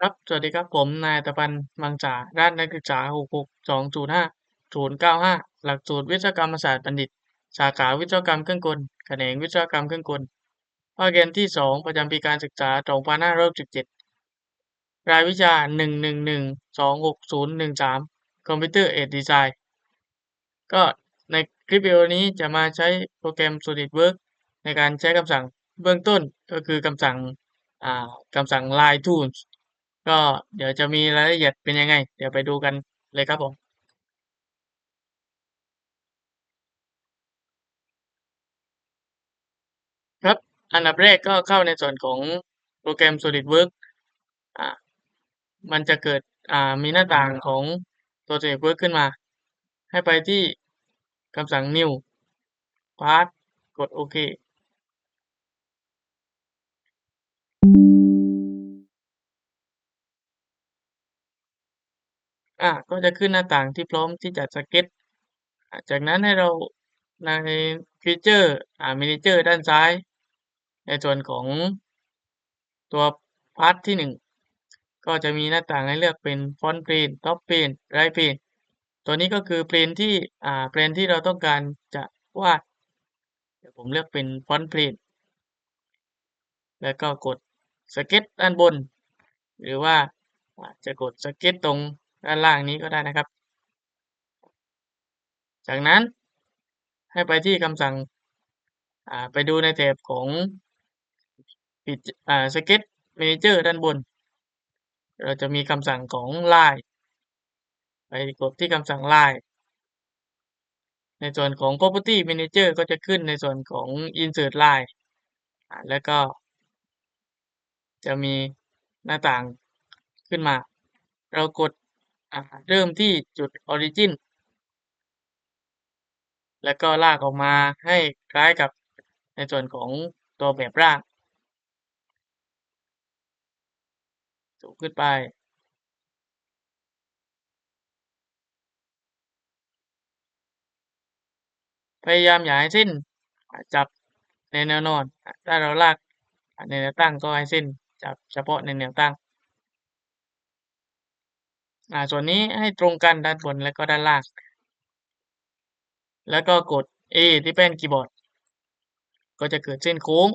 ครับ สวัสดีครับ ผมนายตะพันธ์มังสาด้านนักศึกษา 66205-095 หลักสูตรวิศวกรรมศาสตร์บัณฑิต สาขาวิศวกรรมเครื่องกล แขนงวิศวกรรมเครื่องกล ภาคเรียนที่ 2 ประจำปีการศึกษา 2567 รายวิชา 111-26013 คอมพิวเตอร์เอดดีไซน์ ก็ในคลิปวิดีโอนี้จะมาใช้โปรแกรม SolidWorks ในการใช้คำสั่งเบื้องต้นก็คือคำสั่งคำสั่ง line tools ก็เดี๋ยวจะมีรายละเอียดเป็นยังไง เดี๋ยวไปดูกันเลยครับผมครับอันดับแรกก็เข้าในส่วนของโปรแกรม SolidWorks อ่ามันจะเกิดอ่ามีหน้าต่างของตัว SolidWorks ขึ้นมา ให้ไปที่คำสั่ง new part กดโอเค อ่าก็จะขึ้นหน้าต่างที่พร้อมที่จะสเก็ต จากนั้นให้เราในฟีเจอร์อ่า Manager ด้านซ้าย ในส่วนของตัวพาร์ทที่หนึ่งก็จะมีหน้าต่างให้เลือกเป็น Front Plane Top Plane Right Plane ตัวนี้ก็คือเพลนที่อ่าเพลนที่เราต้องการจะวาดเดี๋ยวผมเลือกเป็น Front Plane แล้วก็กดสเก็ตด้านบน หรือว่าจะกดสเก็ตตรง ด้านล่างนี้ก็ได้นะครับ จากนั้นให้ไปที่คำสั่งไปดูในแถบของปิดสเก็ต Manager ด้านบน เราจะมีคำสั่งของ Line ไปกดที่คำสั่ง Line ในส่วนของ Property Manager ก็จะขึ้นในส่วนของ Insert Line แล้วก็ จะมีหน้าต่างขึ้นมา เรากด เริ่มที่จุด Origin แล้วก็ลากออกมาให้คล้ายกับในส่วนของตัวแบบร่าง สูงขึ้นไป พยายามอย่าให้เส้นจับในแนวนอน ถ้าเราลากในแนวตั้งก็ให้เส้นจับเฉพาะในแนวตั้ง อ่าส่วนนี้ให้ตรงกันด้านบนและก็ด้านล่าง แล้วก็กด A ที่แป้นคีย์บอร์ด ก็จะเกิดเส้นโค้ง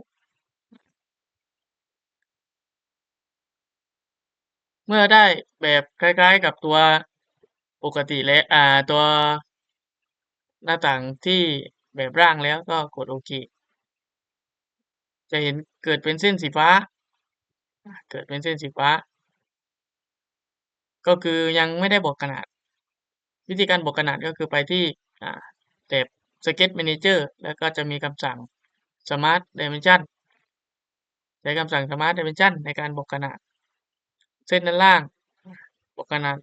เมื่อได้แบบคล้ายๆกับตัวปกติและอ่าตัวหน้าต่างที่แบบร่างแล้วก็กดโอเค จะเห็นเกิดเป็นเส้นสีฟ้า เกิดเป็นเส้นสีฟ้า ก็คือยังไม่ได้บอกขนาด วิธีการบอกขนาดก็คือไปที่แถบ Sketch Manager แล้วก็จะมีคำสั่ง Smart Dimension ใช้คำสั่ง Smart Dimension ในการบอกขนาด เส้นด้านล่างบอกขนาด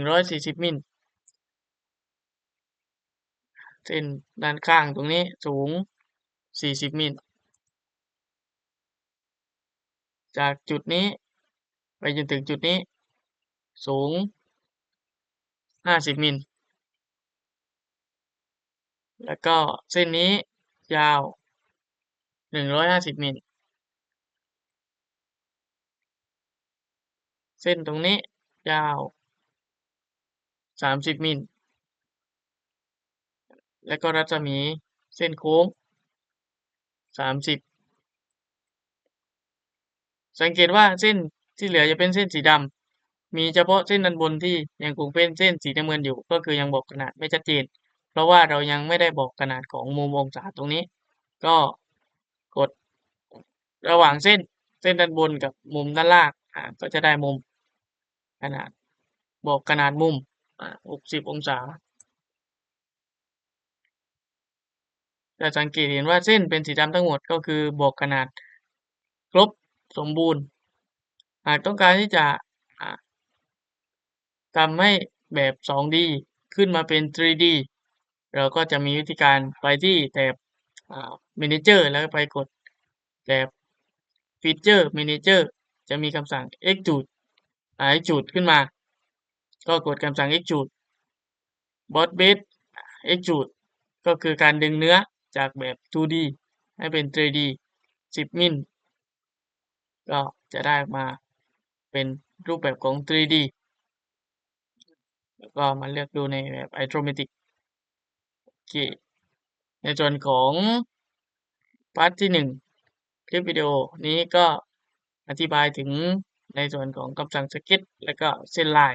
140 มิลเส้นด้านข้างตรงนี้สูง 40 มิล จากจุดนี้ ไปจนถึงจุดนี้ สูง50มิล แล้วก็เส้นนี้ยาว150มิล เส้นตรงนี้ยาว30มิล แล้วก็รัศมีเส้นโค้ง30สังเกตว่าเส้นที่เหลือจะเป็นเส้นสีดำ มีเฉพาะเส้นด้านบนที่ยังคงเป็นเส้นสีน้ำเงินอยู่ ก็คือยังบอกขนาดไม่ชัดเจน เพราะว่าเรายังไม่ได้บอกขนาดของมุมองศาตรงนี้ ก็กดระหว่างเส้นเส้นด้านบนกับมุมด้านล่างก็จะได้มุมขนาดบอกขนาดมุม60 องศาจะสังเกตเห็นว่าเส้นเป็นสีดำทั้งหมดก็คือบอกขนาดครบสมบูรณ์ หากต้องการที่จะ ทำให้แบบ 2D ขึ้นมาเป็น 3D เราก็จะมีวิธีการไปที่แถบ Manager แล้วไปกดแถบ Feature Manager จะมีคำสั่ง Extrude Extrude ขึ้นมา ก็กดคำสั่ง Extrude Boss Base Extrude ก็คือการดึงเนื้อจากแบบ 2D ให้เป็น 3D 10 มิลก็จะได้มาเป็นรูปแบบของ 3D แล้วก็มาเลือกดูในแบบ iTromatic โอเค ในส่วนของพาร์ทที่หนึ่งคลิปวิดีโอนี้ก็อธิบายถึงในส่วนของคำสั่งสกิตและก็เส้นลาย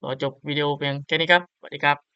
ขอจบวิดีโอเพียงแค่นี้ครับ สวัสดีครับ